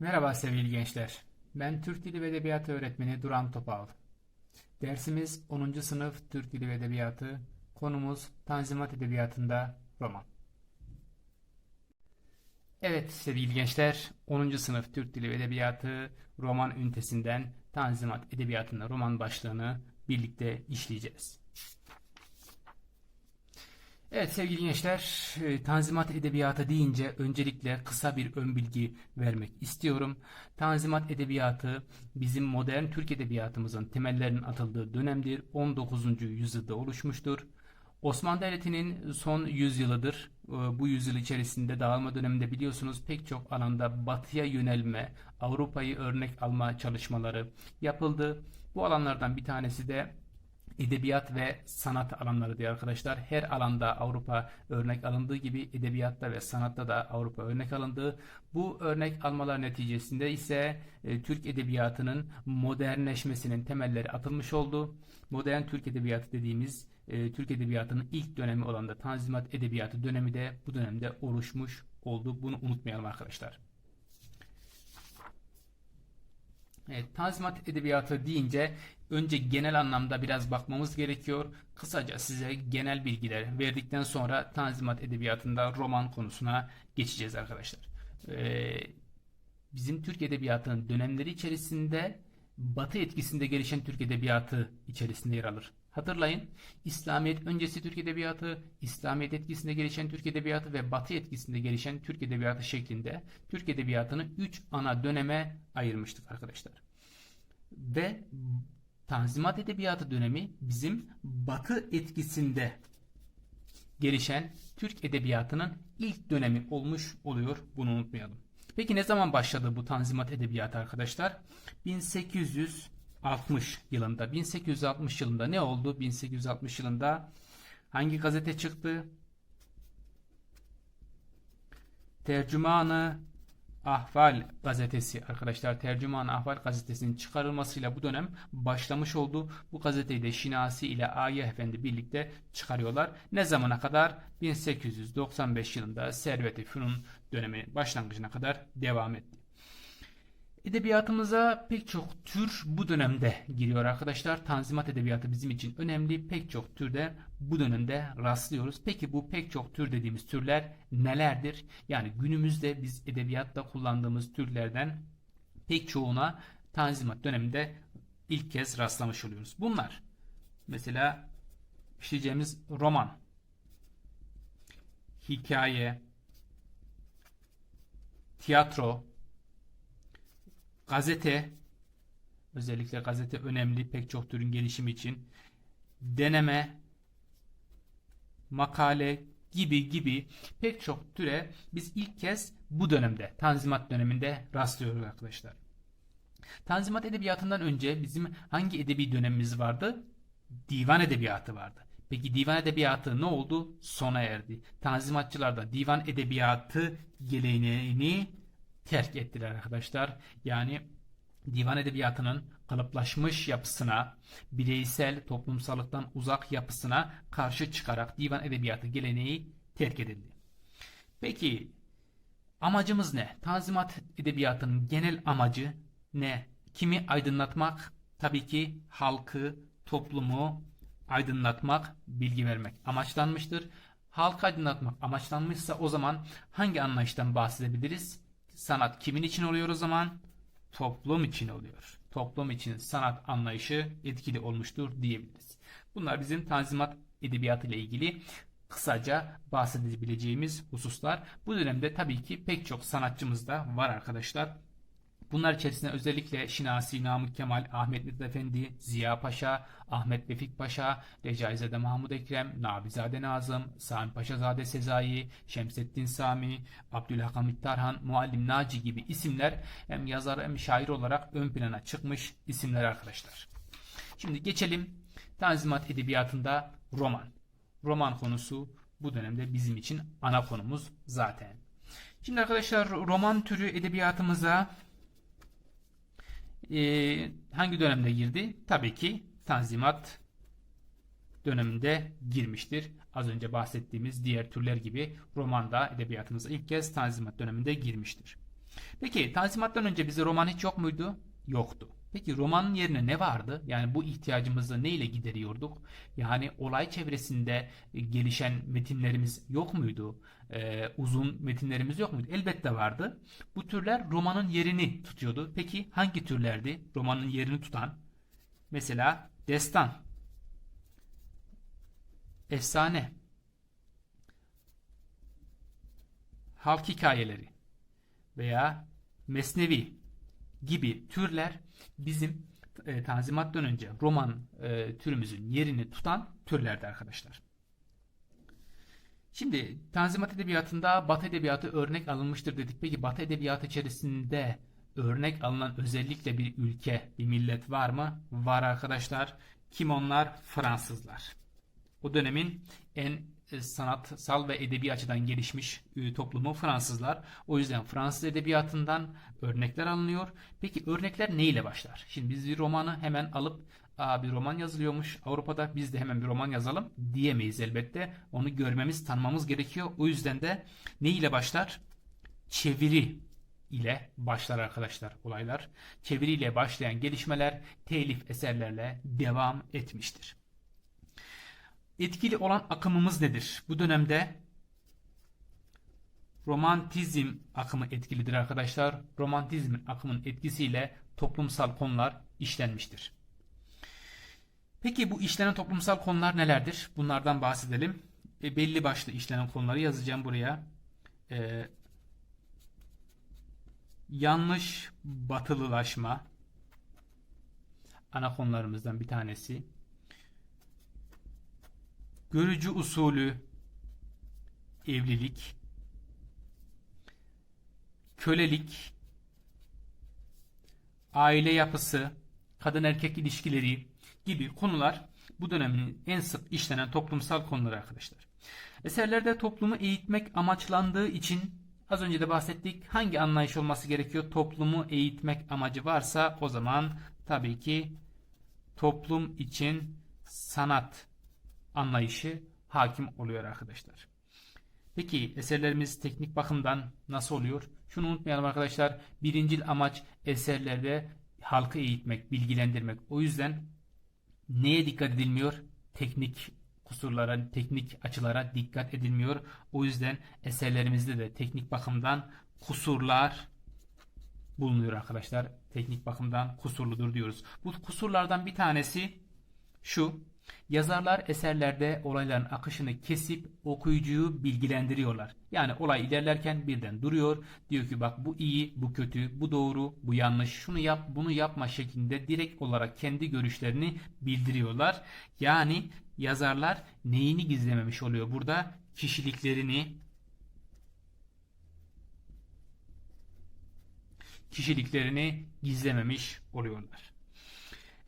Merhaba sevgili gençler. Ben Türk Dili ve Edebiyatı öğretmeni Duran Topal. Dersimiz 10. sınıf Türk Dili ve Edebiyatı. Konumuz Tanzimat Edebiyatı'nda roman. Evet sevgili gençler, 10. sınıf Türk Dili ve Edebiyatı roman ünitesinden Tanzimat Edebiyatı'nda roman başlığını birlikte işleyeceğiz. Evet sevgili gençler, e, Tanzimat Edebiyatı deyince öncelikle kısa bir ön bilgi vermek istiyorum. Tanzimat Edebiyatı bizim modern Türk Edebiyatımızın temellerinin atıldığı dönemdir. 19. yüzyılda oluşmuştur. Osmanlı Devleti'nin son yüzyılıdır. E, Bu yüzyıl içerisinde dağılma döneminde biliyorsunuz pek çok alanda batıya yönelme, Avrupa'yı örnek alma çalışmaları yapıldı. Bu alanlardan bir tanesi de edebiyat ve sanat alanları diye arkadaşlar. Her alanda Avrupa örnek alındığı gibi edebiyatta ve sanatta da Avrupa örnek alındı. Bu örnek almalar neticesinde ise e, Türk edebiyatının modernleşmesinin temelleri atılmış oldu. Modern Türk edebiyatı dediğimiz e, Türk edebiyatının ilk dönemi olan da Tanzimat Edebiyatı dönemi de bu dönemde oluşmuş oldu. Bunu unutmayalım arkadaşlar. Evet, Tanzimat Edebiyatı deyince önce genel anlamda biraz bakmamız gerekiyor. Kısaca size genel bilgiler verdikten sonra Tanzimat Edebiyatı'nda roman konusuna geçeceğiz arkadaşlar. Ee, bizim Türk Edebiyatı'nın dönemleri içerisinde Batı etkisinde gelişen Türk Edebiyatı içerisinde yer alır. Hatırlayın, İslamiyet öncesi Türk Edebiyatı, İslamiyet etkisinde gelişen Türk Edebiyatı ve Batı etkisinde gelişen Türk Edebiyatı şeklinde Türk Edebiyatı'nı 3 ana döneme ayırmıştık arkadaşlar. Ve Tanzimat Edebiyatı dönemi bizim Batı etkisinde gelişen Türk Edebiyatı'nın ilk dönemi olmuş oluyor. Bunu unutmayalım. Peki ne zaman başladı bu Tanzimat Edebiyatı arkadaşlar? 1860 yılında. 1860 yılında ne oldu? 1860 yılında hangi gazete çıktı? Tercümanı Ahval gazetesi arkadaşlar Tercüman Ahval gazetesinin çıkarılmasıyla bu dönem başlamış oldu. Bu gazeteyi de Şinasi ile Agah Efendi birlikte çıkarıyorlar. Ne zamana kadar? 1895 yılında Servet-i Fünun dönemi başlangıcına kadar devam etti. Edebiyatımıza pek çok tür bu dönemde giriyor arkadaşlar. Tanzimat edebiyatı bizim için önemli. Pek çok türde bu dönemde rastlıyoruz. Peki bu pek çok tür dediğimiz türler nelerdir? Yani günümüzde biz edebiyatta kullandığımız türlerden pek çoğuna Tanzimat döneminde ilk kez rastlamış oluyoruz. Bunlar mesela işleyeceğimiz roman, hikaye, tiyatro, Gazete, özellikle gazete önemli pek çok türün gelişimi için. Deneme, makale gibi gibi pek çok türe biz ilk kez bu dönemde, Tanzimat döneminde rastlıyoruz arkadaşlar. Tanzimat edebiyatından önce bizim hangi edebi dönemimiz vardı? Divan edebiyatı vardı. Peki divan edebiyatı ne oldu? Sona erdi. Tanzimatçılar da divan edebiyatı geleneğini terk ettiler arkadaşlar. Yani divan edebiyatının kalıplaşmış yapısına, bireysel toplumsallıktan uzak yapısına karşı çıkarak divan edebiyatı geleneği terk edildi. Peki amacımız ne? Tanzimat edebiyatının genel amacı ne? Kimi aydınlatmak? Tabii ki halkı, toplumu aydınlatmak, bilgi vermek amaçlanmıştır. Halkı aydınlatmak amaçlanmışsa o zaman hangi anlayıştan bahsedebiliriz? Sanat kimin için oluyor o zaman? Toplum için oluyor. Toplum için sanat anlayışı etkili olmuştur diyebiliriz. Bunlar bizim Tanzimat edebiyatı ile ilgili kısaca bahsedebileceğimiz hususlar. Bu dönemde tabii ki pek çok sanatçımız da var arkadaşlar. Bunlar içerisinde özellikle Şinasi Namık Kemal, Ahmet Mithat Efendi, Ziya Paşa, Ahmet Vefik Paşa, Recaizade Mahmud Ekrem, Nabizade Nazım, Sami Paşazade Sezai, Şemseddin Sami, Abdülhakamit Tarhan, Muallim Naci gibi isimler hem yazar hem şair olarak ön plana çıkmış isimler arkadaşlar. Şimdi geçelim Tanzimat Edebiyatı'nda roman. Roman konusu bu dönemde bizim için ana konumuz zaten. Şimdi arkadaşlar roman türü edebiyatımıza e, hangi dönemde girdi? Tabii ki Tanzimat döneminde girmiştir. Az önce bahsettiğimiz diğer türler gibi romanda edebiyatımıza ilk kez Tanzimat döneminde girmiştir. Peki Tanzimat'tan önce bize roman hiç yok muydu? Yoktu. Peki romanın yerine ne vardı? Yani bu ihtiyacımızı neyle gideriyorduk? Yani olay çevresinde e, gelişen metinlerimiz yok muydu? Ee, uzun metinlerimiz yok muydu? Elbette vardı. Bu türler romanın yerini tutuyordu. Peki hangi türlerdi romanın yerini tutan? Mesela destan, efsane, halk hikayeleri veya mesnevi gibi türler bizim e, Tanzimat'tan önce roman e, türümüzün yerini tutan türlerdi arkadaşlar. Şimdi Tanzimat Edebiyatı'nda Batı Edebiyatı örnek alınmıştır dedik. Peki Batı Edebiyatı içerisinde örnek alınan özellikle bir ülke, bir millet var mı? Var arkadaşlar. Kim onlar? Fransızlar. O dönemin en sanatsal ve edebi açıdan gelişmiş e, toplumu Fransızlar. O yüzden Fransız edebiyatından örnekler alınıyor. Peki örnekler ne ile başlar? Şimdi biz bir romanı hemen alıp Aa, bir roman yazılıyormuş Avrupa'da biz de hemen bir roman yazalım diyemeyiz elbette. Onu görmemiz, tanımamız gerekiyor. O yüzden de ne ile başlar? Çeviri ile başlar arkadaşlar olaylar. Çeviri ile başlayan gelişmeler telif eserlerle devam etmiştir. Etkili olan akımımız nedir? Bu dönemde romantizm akımı etkilidir arkadaşlar. Romantizmin akımın etkisiyle toplumsal konular işlenmiştir. Peki bu işlenen toplumsal konular nelerdir? Bunlardan bahsedelim. E, belli başlı işlenen konuları yazacağım buraya. E, yanlış batılılaşma ana konularımızdan bir tanesi. Görücü usulü evlilik, kölelik, aile yapısı, kadın erkek ilişkileri gibi konular bu dönemin en sık işlenen toplumsal konuları arkadaşlar. Eserlerde toplumu eğitmek amaçlandığı için az önce de bahsettik hangi anlayış olması gerekiyor? Toplumu eğitmek amacı varsa o zaman tabii ki toplum için sanat anlayışı hakim oluyor arkadaşlar. Peki eserlerimiz teknik bakımdan nasıl oluyor? Şunu unutmayalım arkadaşlar. Birincil amaç eserlerde halkı eğitmek, bilgilendirmek. O yüzden neye dikkat edilmiyor? Teknik kusurlara, teknik açılara dikkat edilmiyor. O yüzden eserlerimizde de teknik bakımdan kusurlar bulunuyor arkadaşlar. Teknik bakımdan kusurludur diyoruz. Bu kusurlardan bir tanesi şu. Yazarlar eserlerde olayların akışını kesip okuyucuyu bilgilendiriyorlar. Yani olay ilerlerken birden duruyor. Diyor ki bak bu iyi, bu kötü, bu doğru, bu yanlış, şunu yap, bunu yapma şeklinde direkt olarak kendi görüşlerini bildiriyorlar. Yani yazarlar neyini gizlememiş oluyor burada? Kişiliklerini, kişiliklerini gizlememiş oluyorlar.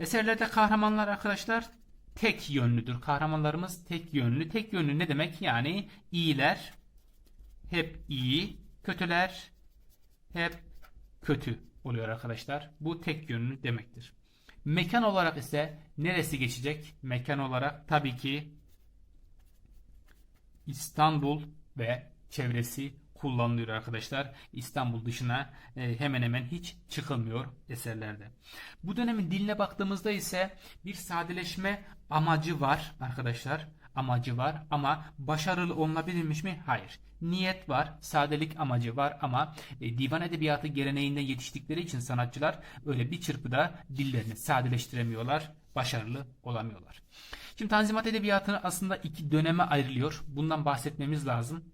Eserlerde kahramanlar arkadaşlar tek yönlüdür. Kahramanlarımız tek yönlü. Tek yönlü ne demek? Yani iyiler hep iyi, kötüler hep kötü oluyor arkadaşlar. Bu tek yönlü demektir. Mekan olarak ise neresi geçecek? Mekan olarak tabii ki İstanbul ve çevresi kullanılıyor arkadaşlar. İstanbul dışına e, hemen hemen hiç çıkılmıyor eserlerde. Bu dönemin diline baktığımızda ise bir sadeleşme amacı var arkadaşlar. Amacı var ama başarılı olunabilmiş mi? Hayır. Niyet var, sadelik amacı var ama e, divan edebiyatı geleneğinde yetiştikleri için sanatçılar öyle bir çırpıda dillerini sadeleştiremiyorlar, başarılı olamıyorlar. Şimdi Tanzimat Edebiyatı'nı aslında iki döneme ayrılıyor. Bundan bahsetmemiz lazım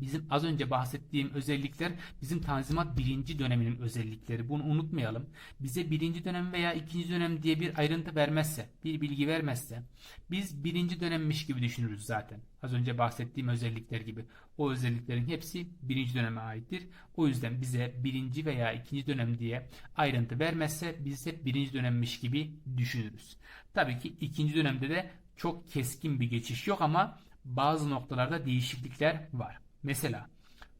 bizim az önce bahsettiğim özellikler bizim Tanzimat birinci döneminin özellikleri. Bunu unutmayalım. Bize birinci dönem veya ikinci dönem diye bir ayrıntı vermezse, bir bilgi vermezse biz birinci dönemmiş gibi düşünürüz zaten. Az önce bahsettiğim özellikler gibi. O özelliklerin hepsi birinci döneme aittir. O yüzden bize birinci veya ikinci dönem diye ayrıntı vermezse biz hep birinci dönemmiş gibi düşünürüz. Tabii ki ikinci dönemde de çok keskin bir geçiş yok ama bazı noktalarda değişiklikler var. Mesela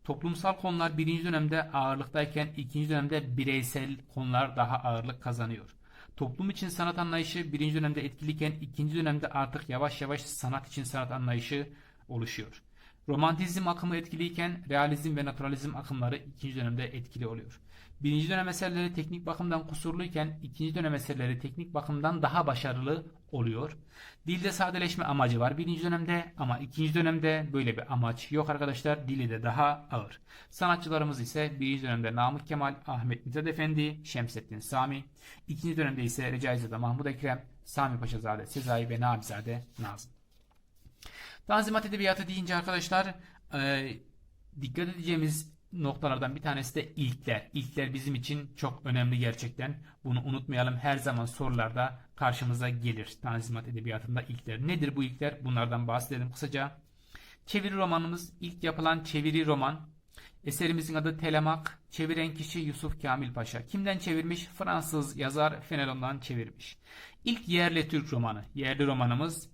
toplumsal konular birinci dönemde ağırlıktayken ikinci dönemde bireysel konular daha ağırlık kazanıyor. Toplum için sanat anlayışı birinci dönemde etkiliyken ikinci dönemde artık yavaş yavaş sanat için sanat anlayışı oluşuyor. Romantizm akımı etkiliyken realizm ve naturalizm akımları ikinci dönemde etkili oluyor. Birinci dönem eserleri teknik bakımdan kusurluyken ikinci dönem eserleri teknik bakımdan daha başarılı oluyor. Dilde sadeleşme amacı var birinci dönemde ama ikinci dönemde böyle bir amaç yok arkadaşlar. Dili de daha ağır. Sanatçılarımız ise birinci dönemde Namık Kemal, Ahmet Mithat Efendi, Şemsettin Sami. İkinci dönemde ise Recaizade Mahmud Ekrem, Sami Paşazade Sezai ve Nabizade Nazım. Tanzimat Edebiyatı deyince arkadaşlar e, dikkat edeceğimiz noktalardan bir tanesi de ilkler. İlkler bizim için çok önemli gerçekten. Bunu unutmayalım. Her zaman sorularda karşımıza gelir. Tanzimat Edebiyatı'nda ilkler. Nedir bu ilkler? Bunlardan bahsedelim kısaca. Çeviri romanımız ilk yapılan çeviri roman. Eserimizin adı Telemak. Çeviren kişi Yusuf Kamil Paşa. Kimden çevirmiş? Fransız yazar Fenelon'dan çevirmiş. İlk yerli Türk romanı. Yerli romanımız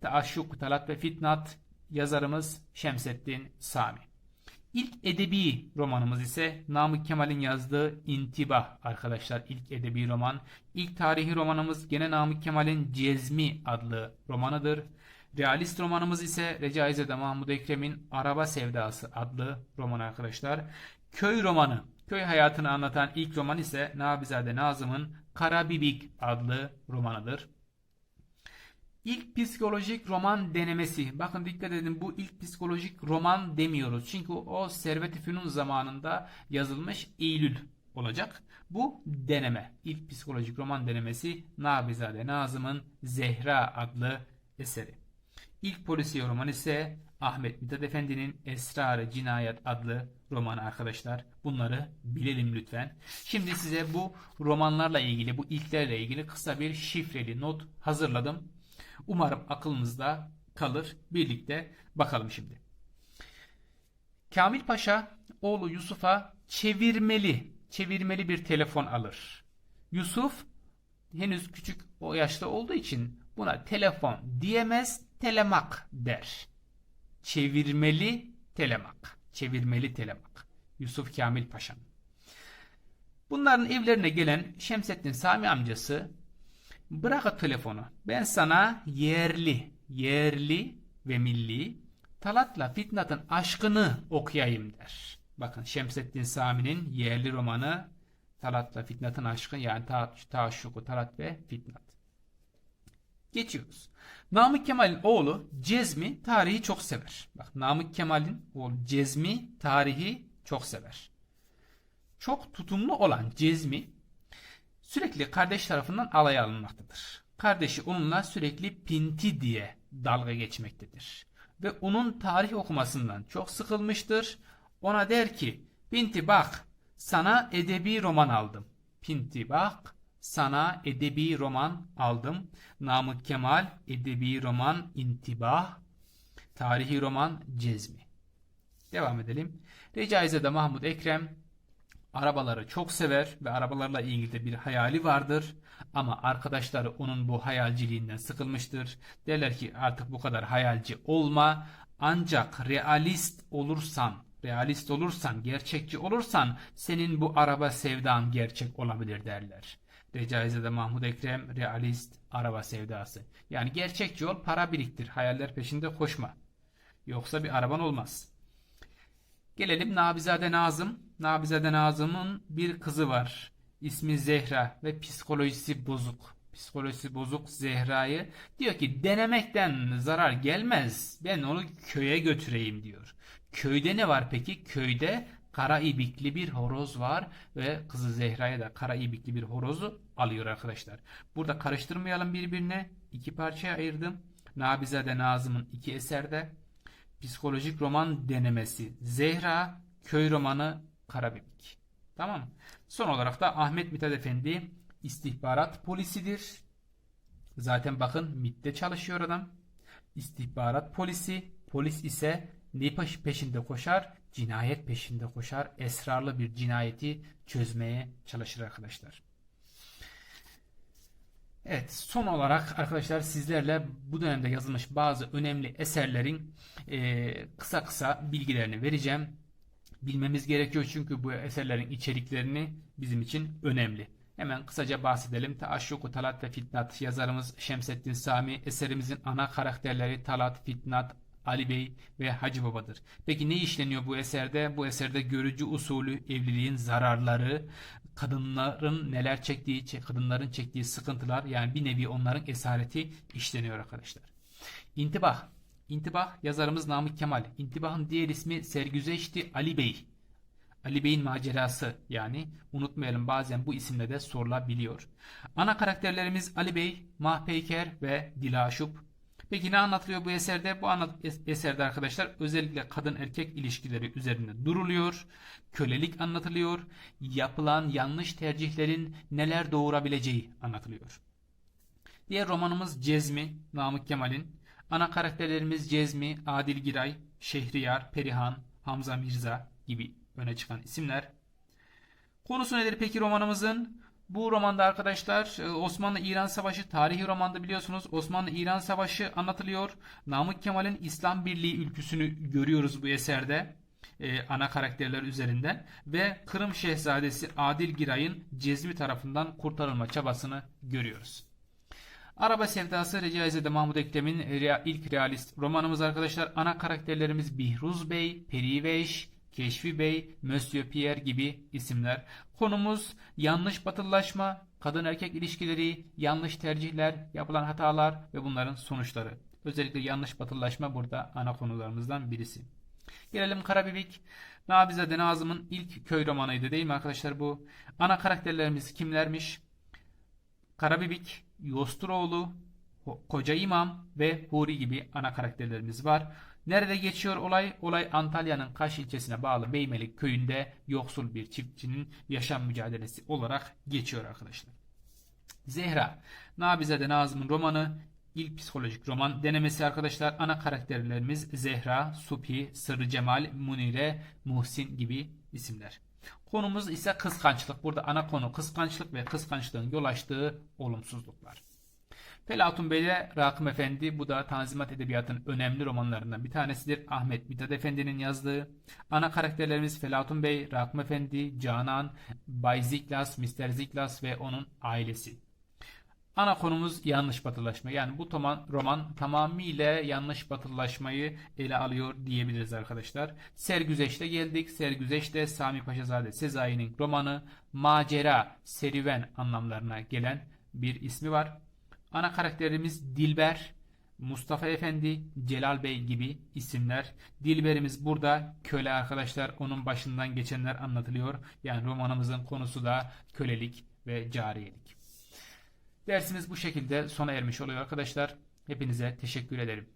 Teaşşuk, Talat ve Fitnat. Yazarımız Şemsettin Sami. İlk edebi romanımız ise Namık Kemal'in yazdığı İntibah arkadaşlar ilk edebi roman. İlk tarihi romanımız gene Namık Kemal'in Cezmi adlı romanıdır. Realist romanımız ise Recaizade Mahmud Ekrem'in Araba Sevdası adlı roman arkadaşlar. Köy romanı, köy hayatını anlatan ilk roman ise Nabizade Nazım'ın Karabibik adlı romanıdır. İlk psikolojik roman denemesi. Bakın dikkat edin bu ilk psikolojik roman demiyoruz. Çünkü o Servet-i Fünun zamanında yazılmış Eylül olacak. Bu deneme. İlk psikolojik roman denemesi Nabizade Nazım'ın Zehra adlı eseri. İlk polisiye roman ise Ahmet Mithat Efendi'nin Esrarı Cinayet adlı romanı arkadaşlar. Bunları bilelim lütfen. Şimdi size bu romanlarla ilgili, bu ilklerle ilgili kısa bir şifreli not hazırladım. Umarım aklınızda kalır. Birlikte bakalım şimdi. Kamil Paşa oğlu Yusuf'a çevirmeli, çevirmeli bir telefon alır. Yusuf henüz küçük o yaşta olduğu için buna telefon diyemez, telemak der. Çevirmeli telemak. Çevirmeli telemak. Yusuf Kamil Paşa'nın. Bunların evlerine gelen Şemsettin Sami amcası Bırak telefonu. Ben sana yerli, yerli ve milli Talat'la Fitnat'ın aşkını okuyayım der. Bakın Şemsettin Sami'nin yerli romanı Talat'la Fitnat'ın aşkı yani ta Taşşuku Talat ve Fitnat. Geçiyoruz. Namık Kemal'in oğlu Cezmi tarihi çok sever. Bak Namık Kemal'in oğlu Cezmi tarihi çok sever. Çok tutumlu olan Cezmi sürekli kardeş tarafından alay alınmaktadır. Kardeşi onunla sürekli pinti diye dalga geçmektedir. Ve onun tarih okumasından çok sıkılmıştır. Ona der ki Pinti bak sana edebi roman aldım. Pinti bak sana edebi roman aldım. Namık Kemal edebi roman intibah. Tarihi roman cezmi. Devam edelim. Recaizade Mahmud Ekrem arabaları çok sever ve arabalarla ilgili de bir hayali vardır. Ama arkadaşları onun bu hayalciliğinden sıkılmıştır. Derler ki artık bu kadar hayalci olma. Ancak realist olursan, realist olursan, gerçekçi olursan senin bu araba sevdan gerçek olabilir derler. Recaizade Mahmud Ekrem realist araba sevdası. Yani gerçekçi ol, para biriktir, hayaller peşinde koşma. Yoksa bir araban olmaz. Gelelim Nabizade Nazım. Nabizade Nazım'ın bir kızı var. İsmi Zehra ve psikolojisi bozuk. Psikolojisi bozuk Zehra'yı diyor ki denemekten zarar gelmez. Ben onu köye götüreyim diyor. Köyde ne var peki? Köyde kara ibikli bir horoz var ve kızı Zehra'ya da kara ibikli bir horozu alıyor arkadaşlar. Burada karıştırmayalım birbirine. İki parçaya ayırdım. Nabizade Nazım'ın iki eserde psikolojik roman denemesi Zehra, köy romanı Karabibik. Tamam Son olarak da Ahmet Mithat Efendi istihbarat polisidir. Zaten bakın MIT'te çalışıyor adam. İstihbarat polisi. Polis ise ne peşinde koşar? Cinayet peşinde koşar. Esrarlı bir cinayeti çözmeye çalışır arkadaşlar. Evet son olarak arkadaşlar sizlerle bu dönemde yazılmış bazı önemli eserlerin e, kısa kısa bilgilerini vereceğim. Bilmemiz gerekiyor çünkü bu eserlerin içeriklerini bizim için önemli. Hemen kısaca bahsedelim. Teaşşuku Talat ve Fitnat yazarımız Şemsettin Sami eserimizin ana karakterleri Talat, Fitnat, Ali Bey ve Hacı Baba'dır. Peki ne işleniyor bu eserde? Bu eserde görücü usulü evliliğin zararları, kadınların neler çektiği, kadınların çektiği sıkıntılar yani bir nevi onların esareti işleniyor arkadaşlar. İntibah. İntibah yazarımız Namık Kemal. İntibahın diğer ismi Sergüzeşti Ali Bey. Ali Bey'in macerası yani unutmayalım bazen bu isimle de sorulabiliyor. Ana karakterlerimiz Ali Bey, Mahpeyker ve Dilaşup. Peki ne anlatılıyor bu eserde? Bu eserde arkadaşlar özellikle kadın erkek ilişkileri üzerinde duruluyor. Kölelik anlatılıyor. Yapılan yanlış tercihlerin neler doğurabileceği anlatılıyor. Diğer romanımız Cezmi, Namık Kemal'in. Ana karakterlerimiz Cezmi, Adil Giray, Şehriyar, Perihan, Hamza Mirza gibi öne çıkan isimler. Konusu nedir peki romanımızın? Bu romanda arkadaşlar e, Osmanlı-İran Savaşı tarihi romanda biliyorsunuz Osmanlı-İran Savaşı anlatılıyor. Namık Kemal'in İslam Birliği ülküsünü görüyoruz bu eserde e, ana karakterler üzerinden ve Kırım Şehzadesi Adil Giray'ın Cezmi tarafından kurtarılma çabasını görüyoruz. Araba Sevdası Recaizade Mahmud Ekrem'in ilk realist romanımız arkadaşlar. Ana karakterlerimiz Bihruz Bey, Periveş, Keşfi Bey, Monsieur Pierre gibi isimler. Konumuz yanlış batılılaşma, kadın erkek ilişkileri, yanlış tercihler, yapılan hatalar ve bunların sonuçları. Özellikle yanlış batılılaşma burada ana konularımızdan birisi. Gelelim Karabibik. Nabizade Nazım'ın ilk köy romanıydı değil mi arkadaşlar bu? Ana karakterlerimiz kimlermiş? Karabibik, Yosturoğlu, Koca İmam ve Huri gibi ana karakterlerimiz var. Nerede geçiyor olay? Olay Antalya'nın Kaş ilçesine bağlı Beymelik köyünde yoksul bir çiftçinin yaşam mücadelesi olarak geçiyor arkadaşlar. Zehra, Nabizade Nazım'ın romanı ilk psikolojik roman denemesi arkadaşlar. Ana karakterlerimiz Zehra, Supi, Sırrı Cemal, Munire, Muhsin gibi isimler. Konumuz ise kıskançlık. Burada ana konu kıskançlık ve kıskançlığın yol açtığı olumsuzluklar. Felatun Bey'de Rakım Efendi bu da Tanzimat Edebiyatı'nın önemli romanlarından bir tanesidir. Ahmet Mithat Efendi'nin yazdığı. Ana karakterlerimiz Felatun Bey, Rakım Efendi, Canan, Bay Ziklas, Mr. Ziklas ve onun ailesi. Ana konumuz yanlış batılılaşma. Yani bu roman, roman tamamıyla yanlış batılılaşmayı ele alıyor diyebiliriz arkadaşlar. Sergüzeş'te geldik. Sergüzeş'te Sami Paşazade Sezai'nin romanı macera, serüven anlamlarına gelen bir ismi var. Ana karakterimiz Dilber, Mustafa Efendi, Celal Bey gibi isimler. Dilberimiz burada köle arkadaşlar. Onun başından geçenler anlatılıyor. Yani romanımızın konusu da kölelik ve cariyelik. Dersimiz bu şekilde sona ermiş oluyor arkadaşlar. Hepinize teşekkür ederim.